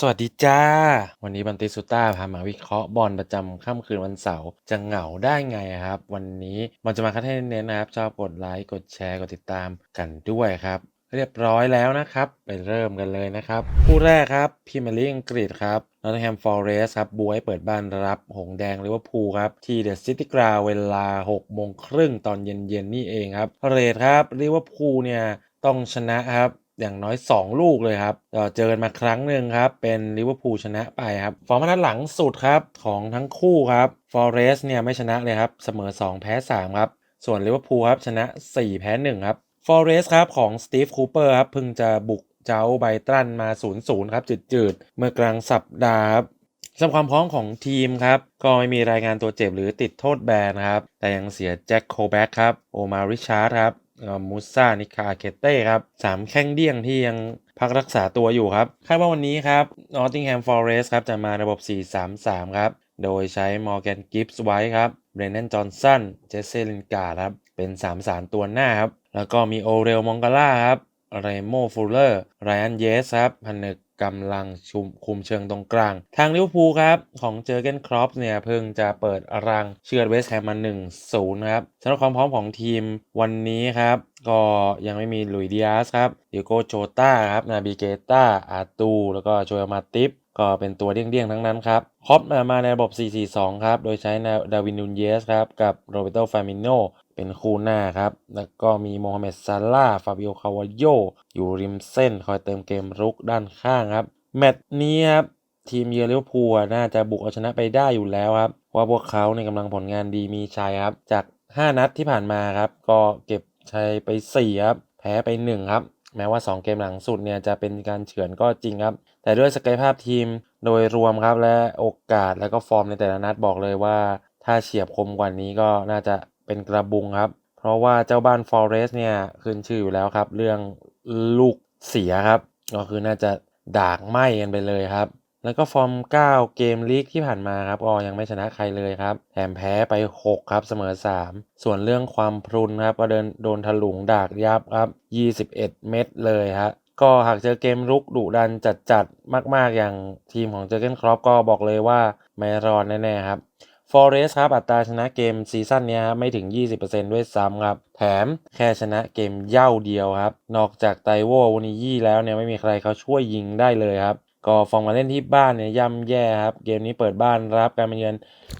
สวัสดีจ้า วันนี้บันติสุต้าพามาวิเคราะห์บอลประจำค่ำคืนวันเสาร์จะเหงาได้ไงครับ วันนี้มันจะมาคัดให้เน้นนะครับชอบกดไลค์กดแชร์กดติดตามกันด้วยครับ เรียบร้อยแล้วนะครับ ไปเริ่มกันเลยนะครับคู่แรกครับพรีเมียร์ลีอังกฤษครับนอตติงแฮมฟอร์เรสครับบวยเปิดบ้านรับหงแดงลิเวอร์พูลครับ ที่เดอะซิตี้กราวเวลา6โมงครึ่งตอนเย็นๆนี่เองครับเรทครับลิเวอร์พูลเนี่ยต้องชนะครับ อย่างน้อย 2 ลูกเลยครับเจอกันมาครั้งหนึ่งครับ เป็นลิเวอร์พูลชนะไปครับ ฟอร์มนัดหลังสุดครับ ของทั้งคู่ครับฟอเรสเนี่ยไม่ชนะเลยครับ เสมอ 2 แพ้ 3 ครับ ส่วนลิเวอร์พูลครับ ชนะ 4 แพ้ 1 ครับฟอเรสครับ ของสตีฟคูเปอร์ครับเพิ่งจะบุกเจ้าไบรตันมา 0-0 ครับจืดๆ เมื่อกลางสัปดาห์ครับสำหรับความพร้อมของทีมครับ ก็ไม่มีรายงานตัวเจ็บหรือติดโทษแบนนะครับ แต่ยังเสียแจ็คโคแบ็กครับ โอมาริชาร์ดครับ มูซานิคาเคเต้ครับสามแข้งเดี่ยงที่ยังพักรักษาตัวอยู่ครับ คาดว่าวันนี้ครับนอตติงแฮมฟอร์เรสครับจะมาระบบ 4-3-3 ครับ โดยใช้มอร์แกนกิฟส์ไว้ครับเบรนแนจอห์นสันเจสเซลินกาครับ เป็น3 3ตัวหน้าครับ แล้วก็มีโอเรลมองกาล่าครับเรโมฟูลเลอร์ไรอันเยสครับพันนึก กำลังชุมคุมเชิงตรงกลาง ทางลิเวอร์พูลครับ ของเจอเกนครอปเนี่ยเพิ่งจะเปิดรังเชือดเวสแฮมมา1-0ครับสำหรับความพร้อมของทีมวันนี้ครับก็ยังไม่มีลุยดิอาสครับดิโกโจตาครับ นาบิเกต้า อาตู แล้วก็โจเอลมาติฟก็เป็นตัวเดี้ยงๆ ทั้งนั้นครับครอปมาในระบบ 4-4-2 ครับ โดยใช้ดาวินนูนเยสครับ กับโรเบโตฟามิโน เป็นคู่หน้าครับ แล้วก็มีโมฮัมเหม็ดซาร่าฟาบิโอคาวาโยอยู่ริมเส้น คอยเติมเกมรุกด้านข้างครับ แมตช์นี้ครับ ทีมเยือนลิเวอร์พูลน่าจะบุกเอาชนะไปได้อยู่แล้วครับ ว่าพวกเขาในกำลังผลงานดีมีชัยครับ จาก 5 นัดที่ผ่านมาครับ ก็เก็บชัยไป4ครับ แพ้ไป 1 ครับ แม้ว่า 2 เกมหลังสุดเนี่ยจะเป็นการเฉือนก็จริงครับ แต่ด้วยศักยภาพทีมโดยรวมครับ และโอกาสและก็ฟอร์มในแต่ละนัดบอกเลยว่า ถ้าเฉียบคมกว่านี้ก็น่าจะ เป็นกระบุงครับ เพราะว่าเจ้าบ้านฟอเรสต์เนี่ยขึ้นชื่ออยู่แล้วครับ เรื่องลูกเสียครับ ก็คือน่าจะดากไหมกันไปเลยครับ แล้วก็ฟอร์ม 9 เกมลีกที่ผ่านมาครับก็ยังไม่ชนะใครเลยครับแถมแพ้ไป 6 ครับเสมอ 3 ส่วนเรื่องความพรุนครับก็เดินโดนถลุงดากยับครับ 21 เม็ดเลยครับก็หากเจอเกมรุกดุดันจัดๆมาก ๆ อย่างทีมของเจอเกนครอปก็บอกเลยว่าไม่รอดแน่ ๆ ครับ ฟอเรสครับอัตราชนะเกมซีซั่นนี้ครับไม่ถึง 20%ด้วยซ้ำครับ แถมแค่ชนะเกมเย่าเดียวครับ นอกจากไตโววานิยี่แล้วเนี่ยไม่มีใครเขาช่วยยิงได้เลยครับ ก็ฟองมาเล่นที่บ้านเนี่ยย่ำแย่ครับ เกมนี้เปิดบ้านรับการมาเยือน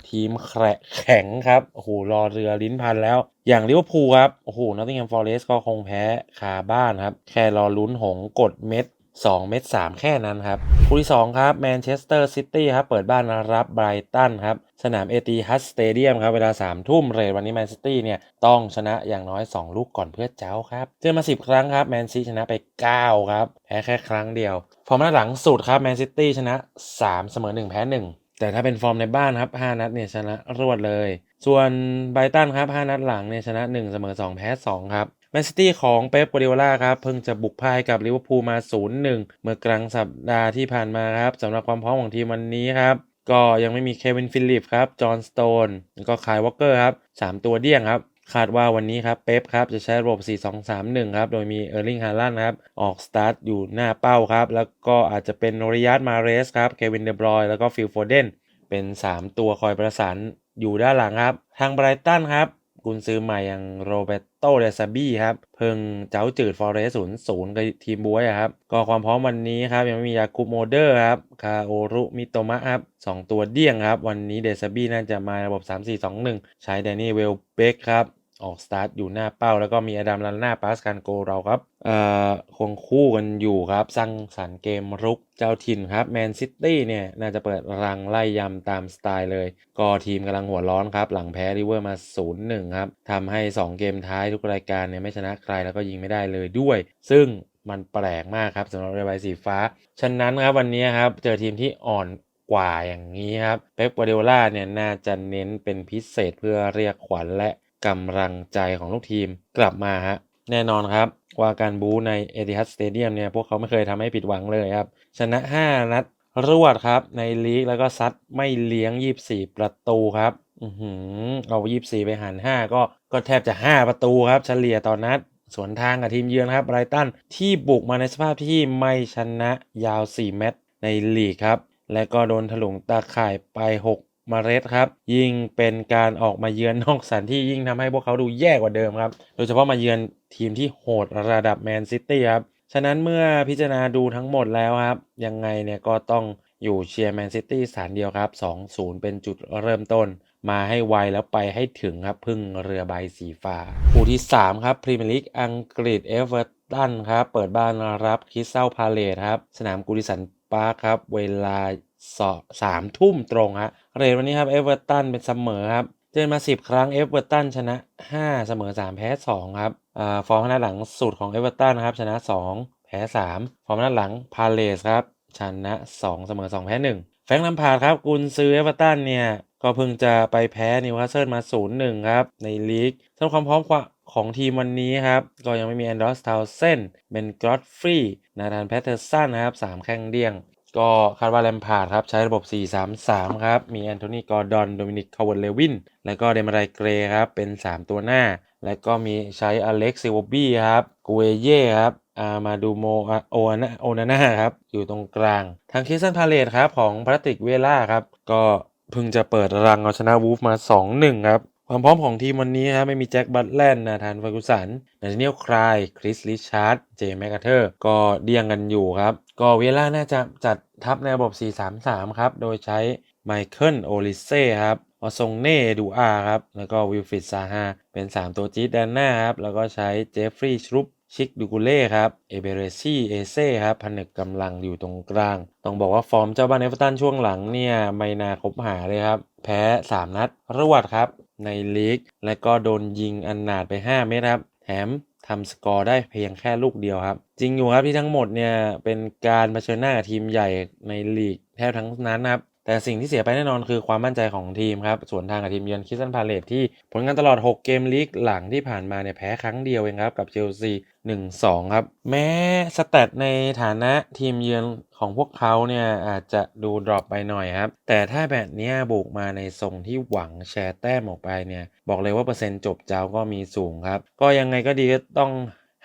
ทีมแขะแข็งครับ โอ้โหรอเรือลิ้นพันแล้ว อย่างลิเวอร์พูลครับ โอ้โหนอตติงแฮมฟอเรสก็คงแพ้คาบ้านครับ แค่รอลุ้นหงกดเม็ด 2 เม็ด3แค่นั้นครับคู่ที่2ครับแมนเชสเตอร์ซิตี้ครับเปิดบ้านรับไบรตันครับสนามเอตีฮัสสเตเดียมครับเวลา3ทุ่มเรทวันนี้แมนซิตี้เนี่ยต้องชนะอย่างน้อย 2 ลูกก่อนเพื่อเจ้าครับเจอมา 10 ครั้งครับแมนซีชนะไป 9 ครับ แพ้แค่ครั้งเดียว ฟอร์มนัดหลังสุดครับแมนซิตี้ชนะ 3 เสมอ 1 แพ้ 1 แต่ถ้าเป็นฟอร์มในบ้านครับ 5 นัดเนี่ยชนะรวดเลย ส่วนไบรตันครับ 5 นัดหลังเนี่ยชนะ 1 เสมอ 2 แพ้ 2 ครับ นซิตี้ของเป๊ปกัวดิโอลาครับเพิ่งจะบุกพ่ายกับลิเวอร์พูลมา 0-1 เมื่อกลางสัปดาห์ที่ผ่านมาครับสำหรับความพร้อมของทีมวันนี้ครับก็ยังไม่มีเควินฟิลิปครับ จอห์นสโตน ก็คายวอลเกอร์ครับ 3 ตัวเดี้ยงครับ คาดว่าวันนี้ครับ เป๊ปครับ จะใช้ระบบ 4-2-3-1 ครับ โดยมีเออร์ลิงฮาลันครับ ออกสตาร์ทอยู่หน้าเป้าครับ แล้วก็อาจจะเป็นโนริยัตมาเรสครับ เควินเดบรอย แล้วก็ฟิลโฟเดน เป็น 3 ตัวคอยประสานอยู่ด้านหลังครับ ทางไบรตันครับ กุนซื้อใหม่อย่างโรเบโตเดซาบี้ครับ เพิ่งเจ้าจืดฟอเรสศูนย์ศูนย์กับทีมบวยครับ ก็ความพร้อมวันนี้ครับ ยังไม่มียาคุโมเดอร์ครับ คาโอรุมิโตมะครับสองตัวเดี่ยงครับ วันนี้เดซาบี้น่าจะมาระบบ 3-4-2-1 ใช้แดนนี่เวลเบกครับ ออกสตาร์ทอยู่หน้าเป้า แล้วก็มีอดัมลันนาปาสการโกเราครับเอ่อคงคู่กันอยู่ครับสร้างสรรค์เกมรุกเจ้าถิ่นครับแมนซิตี้เนี่ยน่าจะเปิดรังไล่ยำตามสไตล์เลย ก็ทีมกำลังหัวร้อนครับ หลังแพ้ริเวอร์มา 0-1 ครับทำให้ 2 เกมท้ายทุกรายการเนี่ยไม่ชนะใครแล้วก็ยิงไม่ได้เลยด้วย ซึ่งมันแปลกมากครับสำหรับเรือใบสีฟ้า ฉะนั้นครับวันนี้ครับเจอทีมที่อ่อนกว่าอย่างนี้ครับเป๊ปกัวเดล่าเนี่ยน่าจะเน้นเป็นพิเศษเพื่อเรียกขวัญและ กำลังใจของลูกทีมกลับมาฮะแน่นอนครับ ว่าการบู๊ในเอติฮัดสเตเดียมเนี่ยพวกเขาไม่เคยทำให้ผิดหวังเลยครับ ชนะ 5 นัดรวดครับในลีกแล้วก็ซัดไม่เลี้ยง 24 ประตูครับอือหือเอา24 ไปหาร 5 ก็ก็แทบจะ 5 ประตูครับ เฉลี่ยต่อนนัดสวนทางกับทีมเยือนครับไรตันที่บุกมาในสภาพที่ไม่ชนะยาว4เมตรในลีกครับ และก็โดนถลุงตาข่ายไป 6 เมล็ดครับ ยิ่งเป็นการออกมาเยือนนอกสถานที่ยิ่งทำให้พวกเขาดูแย่กว่าเดิมครับ โดยเฉพาะมาเยือนทีมที่โหดระดับแมนซิตี้ครับ ฉะนั้นเมื่อพิจารณาดูทั้งหมดแล้วครับ ยังไงเนี่ยก็ต้องอยู่เชียร์แมนซิตี้สถานเดียวครับ 2-0 เป็นจุดเริ่มต้น มาให้ไวแล้วไปให้ถึงครับพึ่งเรือใบสีฟ้าคู่ที่ 3 ครับพรีเมียร์ลีกอังกฤษเอเวอร์ตันครับ เปิดบ้านรับคริสตัลพาเลตครับ สนามกูดิสันปาร์คครับ เวลา สามทุ่มตรงฮะเรทวันนี้ครับเอเวอร์ตันเป็นเสมอครับเจอมา 10 ครั้งเอเวอร์ตันชนะ 5 เสมอ 3 แพ้ 2 ครับอ่าฟอร์มหน้าหลังสุดของเอเวอร์ตันครับชนะ 2 แพ้ 3 ฟอร์มหน้าหลังพาเลสครับชนะ 2 เสมอ 2 แพ้ 1 แฟงลัมพาร์ดครับกุนซือเอเวอร์ตันเนี่ยก็เพิ่งจะไปแพ้นิวคาสเซิลมา 0-1 ครับ ในลีกสำหรับความพร้อมของทีมวันนี้ครับ ก็ยังไม่มีแอนดรอสทาวเซนเบนกรอดฟรีนาธานแพทเทอร์สันนะครับ 3 แข้งเดี้ยง ก็คาดว่าแลมพาร์ดครับ ใช้ระบบ 4-3-3 ครับ มีแอนโทนีกอร์ดอนโดมินิกคาร์เวลเลวิน และก็เดมารายเกรครับ เป็น 3 ตัวหน้า และก็มีใช้อเล็กซิวบี้ครับกูเอเย่ครับอามาดูโมโอนาโอนาน่าครับ อยู่ตรงกลาง ทางคิสซันพาเลตครับ ของพลาติกเวล่าครับ ก็เพิ่งจะเปิดรังเอาชนะวูฟมา 2-1 ครับความพร้อมของทีมวันนี้ครับไม่มีแจ็คบัตแลนนาธานฟอร์กุสันนาธาเนียลคราย คริสลิชาร์ด เจมแมคคาเทอร์ ก็เดียงกันอยู่ครับ ก็เวล่าน่าจะจัด ทัพในระบบ 4-3-3 ครับ โดยใช้ไมเคิลโอลิเซ่ครับอซงเน่ดูอาครับ แล้วก็วิลฟิดซาฮาเป็น 3 ตัวจี๊ดแดนหน้าครับ แล้วก็ใช้เจฟฟรีย์ชรุปชิกดูกูเล่ครับ เอเบเรซี่เอเซ่ครับผนึกกำลังอยู่ตรงกลาง ต้องบอกว่าฟอร์มเจ้าบ้านเอเวอร์ตันช่วงหลังเนี่ย ไม่น่าคบหาเลยครับ แพ้ 3 นัดรวดครับ ในลีก และก็โดนยิงอันนาดไป 5 เมตรครับ แถมทำสกอร์ได้เพียงแค่ลูกเดียวครับ จริงอยู่ครับที่ทั้งหมดเนี่ยเป็นการเผชิญหน้ากับทีมใหญ่ในลีกแทบทั้งนั้นนะครับแต่สิ่งที่เสียไปแน่นอนคือความมั่นใจของทีมครับส่วนทางกับทีมเยือนคิสตันพาเลตที่ผลงานตลอด 6 เกมลีกหลังที่ผ่านมาเนี่ยแพ้ครั้งเดียวเองครับกับเชลซี1-2 ครับ แม้สแตทในฐานะทีมเยือนของพวกเขาเนี่ยอาจจะดูดรอปไปหน่อยครับ แต่ถ้าแบบนี้บุกมาในทรงที่หวังแชร์แต้มออกไปเนี่ย บอกเลยว่าเปอร์เซ็นต์จบเจ้าก็มีสูงครับ ก็ยังไงก็ดีก็ต้อง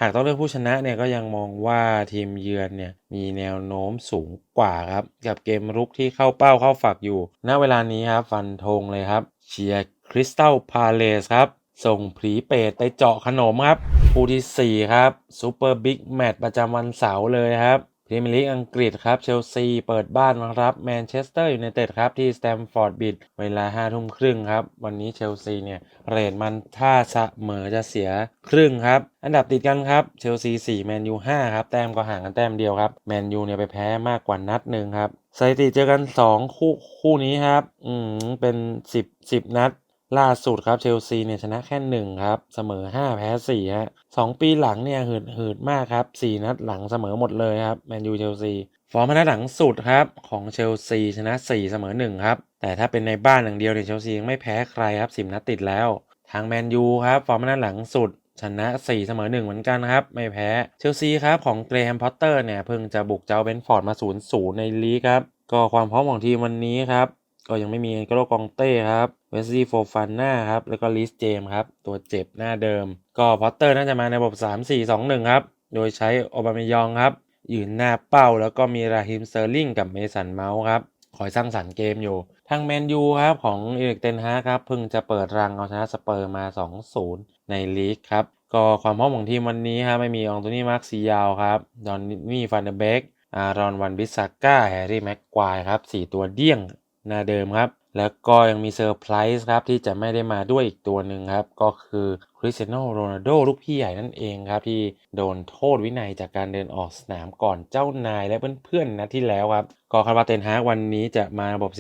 หากต้องเลือกผู้ชนะเนี่ยก็ยังมองว่าทีมเยือนเนี่ยมีแนวโน้มสูงกว่าครับ กับเกมรุกที่เข้าเป้าเข้าฝักอยู่ ณเวลานี้ครับฟันธงเลยครับ เชียร์คริสตัลพาเลสครับ ส่งผีเปรตไปเจาะขนมครับ คู่ที่ 4 ครับซูเปอร์บิ๊กแมตช์ประจำวันเสาร์เลยครับ รีเมียร์ลีกอังกฤษครับ เชลซีเปิดบ้านรับแมนเชสเตอร์อยูไนเต็ดครับ ที่สแตมฟอร์ดบิดเวลา5ทุ่มครึ่งครับ วันนี้เชลซีเนี่ย เรทมันถ้าเสมอจะเสียครึ่งครับ อันดับติดกันครับ เชลซี4แมนยู5ครับ แต้มก็ห่างกันแต้มเดียวครับ แมนยูเนี่ยไปแพ้มากกว่านัดหนึ่งครับสถิติเจอกัน 2 คู่คู่นี้ครับ อืมเป็น 10 10 นัด ล่าสุดครับเชลซีเนี่ยชนะแค่หนึ่งครับ เสมอ 5 แพ้4ฮะสองปีหลังเนี่ยหืดหืดมากครับ 4 นัดหลังเสมอหมดเลยครับแมนยูเชลซีฟอร์มนัดหลังสุดครับ ของเชลซีชนะ 4 เสมอ 1 ครับ แต่ถ้าเป็นในบ้านอย่างเดียวเนี่ยเชลซียังไม่แพ้ใครครับ 10 นัดติดแล้ว ทางแมนยูครับฟอร์มนัดหลังสุดชนะ 4 เสมอ 1 เหมือนกันครับ ไม่แพ้เชลซีครับของเกรแฮมพอตเตอร์เนี่ยเพิ่งจะบุกเจ้าเบนฟอร์ดมา 0-0 ในลีกครับก็ความพร้อมของทีมวันนี้ครับ ก็ยังไม่มีกโลกองเต้ครับเวสซี่โฟฟานนาครับ แล้วก็ลิสเจมครับ ตัวเจ็บหน้าเดิม ก็พอตเตอร์น่าจะมาในระบบ 3 4 2 1 ครับ โดยใช้โอบามยองครับ ยืนหน้าเป้า แล้วก็มีราฮิมเซอร์ลิงกับเมสันเมาส์ครับ คอยสร้างสรรค์เกมอยู่ ทางแมนยูครับ ของอีริกเตนฮาครับเพิ่งจะเปิดรังเอาชนะสเปอร์มา 2-0 ในลีกครับก็ความพร้อมของทีมวันนี้ครับไม่มีองโตนี่มาร์คซียาวครับดอนนี่ฟันเดเบกอารอนวันบิสซาก้าแฮร์รี่แม็กควายครับสี่ตัวเดี้ยง หน้าเดิมครับ แล้วก็ยังมีเซอร์ไพรส์ครับที่จะไม่ได้มาด้วยอีกตัวหนึ่งครับ ก็คือคริสเตียโนโรนัลโดลูกพี่ใหญ่นั่นเองครับที่โดนโทษวินัยจากการเดินออกสนามก่อนเจ้านายและเพื่อนๆนะที่แล้วครับ ก็คาดว่าเตนฮากวันนี้จะมาระบบ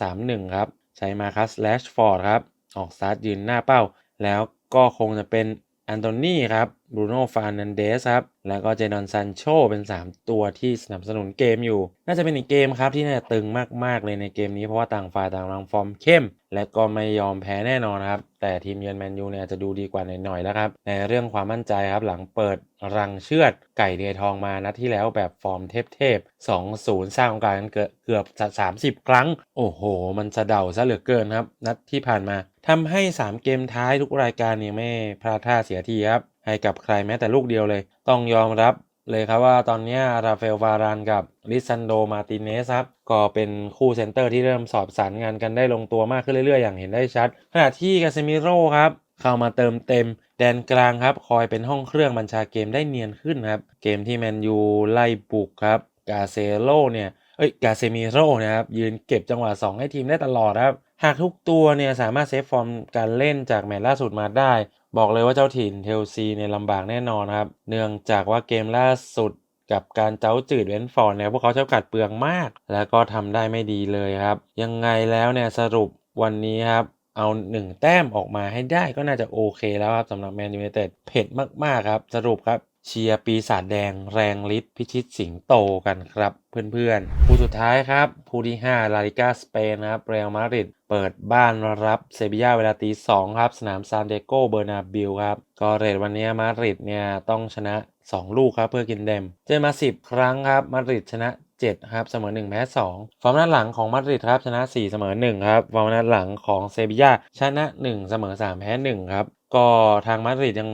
4-2-3-1 ครับใช้มาคัสแลชฟอร์ดครับออกสตาร์ทยืนหน้าเป้า แล้วก็คงจะเป็นแอนโทนีครับ บรูโน่ฟานันเดสครับ แล้วก็เจดอนซันโชเป็น 3 ตัวที่สนับสนุนเกมอยู่ น่าจะเป็นอีกเกมครับที่น่าจะตึงมากๆเลยในเกมนี้เพราะว่าต่างฝ่ายต่างรังฟอร์มเข้ม และก็ไม่ยอมแพ้แน่นอนครับ แต่ทีมเยือนแมนยูเนี่ยจะดูดีกว่าหน่อยๆแล้วครับ ในเรื่องความมั่นใจครับหลังเปิดรังเชือดไก่เดือยทองมานัดที่แล้วแบบฟอร์มเทพๆ2-0 สร้างโอกาสกันเกือบ 30 ครั้ง โอ้โห มันสะเดาซะเหลือเกินครับ นัดที่ผ่านมาทำให้ 3 เกมท้ายทุกรายการเนี่ยไม่พลาดท่าเสียทีครับ ให้กับใครแม้แต่ลูกเดียวเลย ต้องยอมรับเลยครับว่าตอนนี้ราฟาเอลวารานกับลิซันโดมาติเนสครับก็เป็นคู่เซนเตอร์ที่เริ่มสอบสารงานกันได้ลงตัวมากขึ้นเรื่อยๆ อย่างเห็นได้ชัด ขณะที่กาเซมิโร่ครับเข้ามาเติมเต็ม แดนกลางครับ คอยเป็นห้องเครื่องบัญชาเกมได้เนียนขึ้นครับ เกมที่แมนยูไล่บุกครับกาเซโลเนี่ยเอ้ยกาเซมิโร่นะครับยืนเก็บจังหวะ 2 ให้ทีมได้ตลอดครับ หากทุกตัวเนี่ยสามารถเซฟฟอร์มการเล่นจากแมตช์ล่าสุดมาได้ บอกเลยว่าเจ้าถิ่นเทลซีเนี่ยลำบากแน่นอนครับ เนื่องจากว่าเกมล่าสุดกับการเจ้าจืดเวนฟอร์ดเนี่ยพวกเขาใช้โอกาสเปลืองมาก แล้วก็ทำได้ไม่ดีเลยครับ ยังไงแล้วเนี่ยสรุปวันนี้ครับเอา 1 แต้มออกมาให้ได้ก็น่าจะโอเคแล้วครับสำหรับแมนยูไนเต็ดเผ็ดมาก ๆ ครับ สรุปครับ เชียร์ปีศาจแดงแรงฤทธิ์พิชิตสิงโตกันครับ เพื่อนๆคู่สุดท้ายครับคู่ที่ 5 ลาลิกาสเปนนะครับเรอัลมาดริดเปิดบ้านรับเซบียาเวลาตี2ครับ สนามซานเดโกเบอร์นาบิลครับ ก็เรทวันนี้มาดริดเนี่ยต้องชนะ 2 ลูกครับเพื่อกินเดม เจอมา 10 ครั้งครับมาดริดชนะ7ครับเสมอ 1 แพ้2ฟอร์มนัดหลังของมาดริดครับชนะ 4 เสมอ 1 ครับฟอร์มนัดหลังของเซบียาชนะ 1 เสมอ 3 แพ้ 1 ครับ ก็ทางมาดริดยัง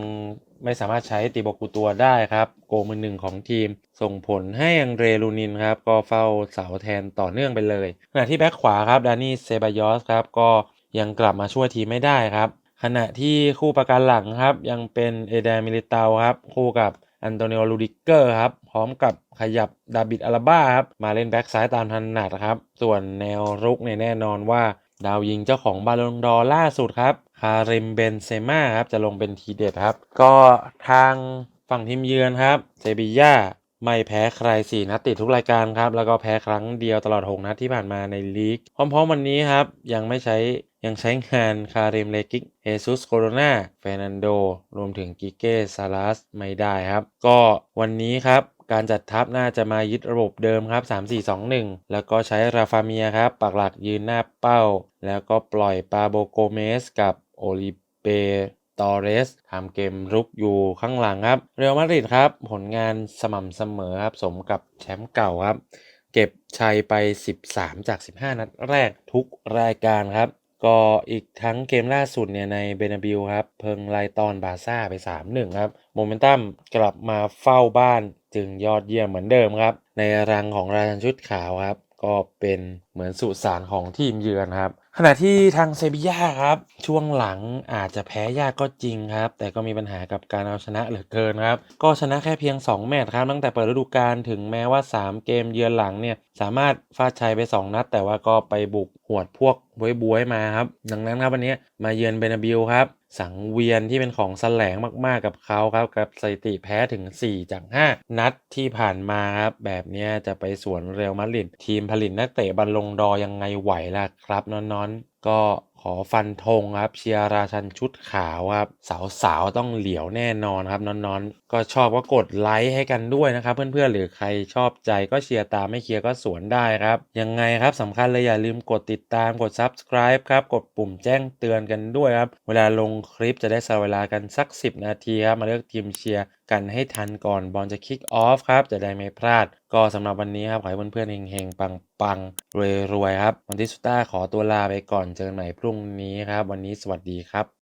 ไม่สามารถใช้ติโบกูตัวได้ครับ โกมือหนึ่งของทีม ส่งผลให้อังเรลูนินครับ ก็เฝ้าเสาแทนต่อเนื่องไปเลยขณะที่แบ็คขวาครับดานี่เซบายอสครับก็ยังกลับมาช่วยทีมไม่ได้ครับ ขณะที่คู่ประกันหลังครับ ยังเป็นเอเดมิลิตาครับ คู่กับอันโตนิโอลูดิเกอร์ครับพร้อมกับขยับดาบิดอาราบ้าครับมาเล่นแบ็กซ้ายตามถนัดครับ ส่วนแนวรุกเนี่ยแน่นอนว่า ดาวยิงเจ้าของบาลงดอร์ล่าสุดครับ คาริมเบนเซม่าครับจะลงเป็นทีเด็ดครับ ก็ทางฝั่งทีมเยือนครับเซบีย่าไม่แพ้ใคร4นัดติดทุกรายการครับ แล้วก็แพ้ครั้งเดียวตลอด 6 นัดที่ผ่านมาในลีก พร้อมๆวันนี้ครับ ยังไม่ใช้ยังใช้งานคาริมเลกิกเอซุสโคโรนาเฟรนันโด รวมถึงกิเก้ซาลัสไม่ได้ครับ ก็วันนี้ครับการจัดทัพน่าจะมายึดระบบเดิมครับ 3-4-2-1 แล้วก็ใช้ราฟาเมียครับ ปักหลักยืนหน้าเป้า แล้วก็ปล่อยปาโบโกเมสกับ โอลิเปตอเรสทำเกมรุกอยู่ข้างหลังครับ เรอัลมาดริดครับ ผลงานสม่ำเสมอครับ สมกับแชมป์เก่าครับ เก็บชัยไป 13 จาก 15 นัดแรกทุกรายการครับ ก็อีกทั้งเกมล่าสุดเนี่ยในเบนาบิลครับ เพิงไลตอนบาซ่าไป 3-1 ครับ โมเมนตัมกลับมาเฝ้าบ้านจึงยอดเยี่ยมเหมือนเดิมครับ ในรังของราชันชุดขาวครับ ก็เป็นเหมือนสุสานของทีมเยือนครับ ขณะที่ทางเซบีย่าครับ ช่วงหลังอาจจะแพ้ยากก็จริงครับ แต่ก็มีปัญหากับการเอาชนะเหลือเกินครับ ก็ชนะแค่เพียง 2 แมตช์ครับ ตั้งแต่เปิดฤดูกาลถึงแม้ว่า 3 เกมเยือนหลังเนี่ย สามารถฟาดชัยไป 2 นัด แต่ว่าก็ไปบุกหวดพวกบวยบวยๆมาครับ ดังนั้นครับวันนี้มาเยือนเบนาบิลครับ สังเวียนที่เป็นของแสลงมากๆกับเขาครับกับสถิติแพ้ถึง 4 จาก 5 นัดที่ผ่านมาครับแบบนี้จะไปสวนเรอัลมาดริดทีมผลิตนักเตะบอลลงดอยังไงไหวล่ะครับนอนๆ ก็ขอฟันธงครับเชียร์ราชันชุดขาวครับสาวๆต้องเหลียวแน่นอนครับนอน ก็ชอบก็กดไลค์ให้กันด้วยนะครับ เพื่อนๆ หรือใครชอบใจก็เชียร์ตามไม่เชียร์ก็สวนได้ครับ ยังไงครับสำคัญเลยอย่าลืมกดติดตามกด subscribe ครับ กดปุ่มแจ้งเตือนกันด้วยครับ เวลาลงคลิปจะได้สเวลากันสัก 10 นาทีครับ มาเลือกทีมเชียร์กันให้ทันก่อนบอลจะคิกออฟครับ จะได้ไม่พลาด ก็สำหรับวันนี้ครับ ขอให้เพื่อนๆเฮงๆ ปังๆรวยๆครับวันที่สุต้าขอตัวลาไปก่อนเจอกันใหม่พรุ่งนี้ครับ วันนี้สวัสดีครับ